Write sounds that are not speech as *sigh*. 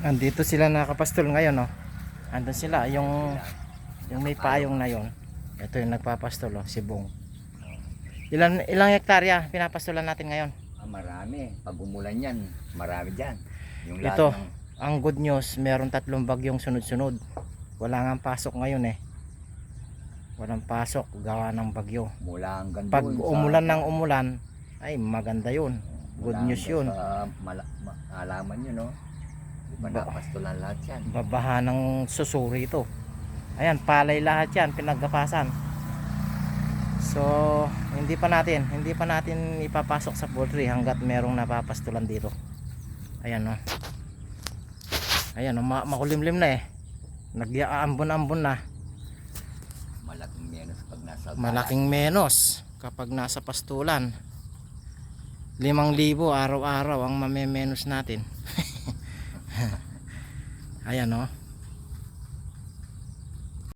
Andito sila nakapastol ngayon, no? Andun sila, yung yung may payong na yon. Ito yung nagpapastol, oh, si Bong. Ilan ilang hektarya pinapastolan natin ngayon? Ah, marami. Pag umulan yan, marami dyan. Yung Ito. ng- Ang good news, meron tatlong bagyong sunod-sunod. Wala nga pasok ngayon eh. Walang pasok, gawa ng bagyo. mula hanggang Pag doon sa- umulan ng umulan, ay maganda yun. Good mula news yun. Sa mala, ma, alaman nyo, no? Napastulan lahat yan? Babaha ng susuri ito. Ayan, palay lahat yan, pinagkapasan. So, hindi pa natin, hindi pa natin ipapasok sa poultry hanggat merong napapastulan dito. Ayan no. Ayan no, ma- makulimlim na eh. Nagyaambon-ambon na. Malaking menos pag nasa Malaking menos kapag nasa pastulan. Limang libo araw-araw ang mamemenos natin. *laughs* Ayan no.